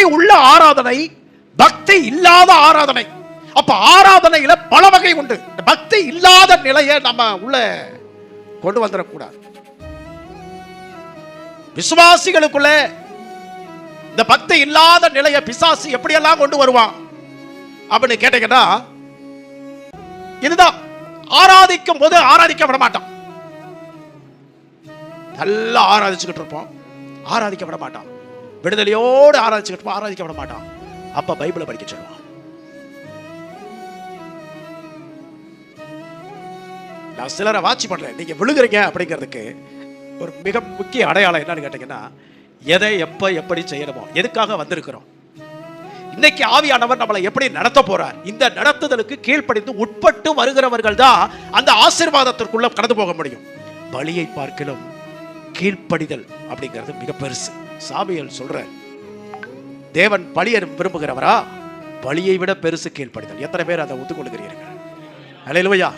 பக்தி உள்ள ஆராதனை பக்தி இல்லாத ஆராதனை. அப்ப ஆராதனையில பல வகை உண்டு. பக்தி இல்லாத நிலையை நம்ம உள்ள கொண்டு வந்துடக்கூடாது. விசுவாசிகளுக்குள்ள இந்த பக்தி இல்லாத நிலையை பிசாசு எப்படியெல்லாம் கொண்டு வருவான் அப்படின்னு கேட்டீங்கன்னா இதுதான். ஆராதிக்கும் போது ஆராதிக்க விட மாட்டான். நல்லா ஆராதிச்சுக்கிட்டு இருப்போம் ஆராதிக்க விட மாட்டான். விடுதலையோடு ஆராய்ச்சிக்கிட்டு இருப்போம். விட மாட்டான். அப்போ பைபிளை படிக்க சொல்லுவான். நான் சிலரை வாட்சி பண்றேன் நீங்கள் விழுகிறீங்க அப்படிங்கிறதுக்கு ஒரு மிக முக்கிய அடையாளம் என்னன்னு கேட்டீங்கன்னா எதை எப்போ எப்படி செய்யணுமோ எதுக்காக வந்திருக்கிறோம். இன்னைக்கு ஆவியானவர் நம்மளை எப்படி நடத்த போறார்? இந்த நடத்துதலுக்கு கீழ்ப்படிந்து உட்பட்டு வருகிறவர்கள் தான் அந்த ஆசிர்வாதத்திற்குள்ள கடந்து போக முடியும். பலியை பார்க்கலும் கீழ்ப்படிதல் அப்படிங்கிறது மிக பெருசு. சாமியல் சொல்ற தேவன் பலியை விரும்புகிறவரா? பலியை விட பெருசு கீழ்ப்படிதல். எத்தனை பேர் அதை ஒத்துக்கொள்கிறீர்கள்? அலையிலுவையா